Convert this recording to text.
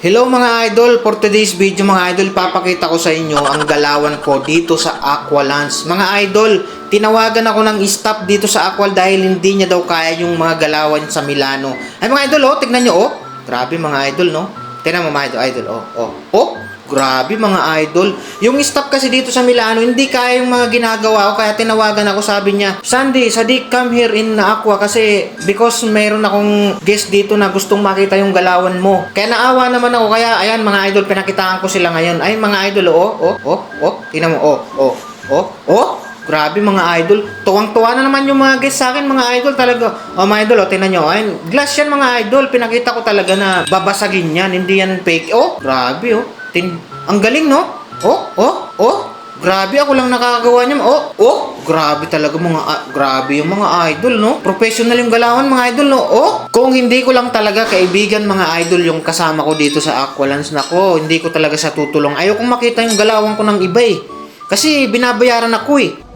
Hello mga idol, for today's video mga idol, papakita ko sa inyo ang galawan ko dito sa Aqualance. Mga idol, tinawagan ako ng staff dito sa Aqual dahil hindi niya daw kaya yung mga galawan sa Milano. Ay mga idol, oh, tignan nyo, oh. Grabe mga idol, no? Tignan mo mga idol, idol, oh, oh. Oh, grabe mga idol. Yung staff kasi dito sa Milano, hindi kaya yung mga ginagawa ko, kaya tinawagan ako, sabi niya, Sandy, Sadik, come here in Aqua kasi because mayroon akong guest dito na gustong makita yung galawan mo. Kaya naawa naman ako, kaya ayan mga idol, pinakitaan ko sila ngayon. Ay mga idol, oh, oh, oh, oh, tingnan mo, oh, oh, oh, oh, Grabe mga idol. Tuwang-tuwa na naman yung mga guests sa akin, mga idol talaga. Oh, mga idol, oh, tingnan nyo. Ayun, glass yan mga idol. Pinakita ko talaga na babasagin yan. Hindi yan fake. Oh, grabe oh. Tin ang galing no? Oh, oh, oh. Grabe ako lang nakakagawa niya. Oh, oh. Grabe talaga mga ah, grabe yung mga idol no. Professional yung galawan mga idol no. Oh, kung hindi ko lang talaga kaibigan mga idol yung kasama ko dito sa Aqualance nako, hindi ko talaga sa tutulong. Ayokong makita yung galawan ko ng iba eh. Kasi binabayaran ako eh.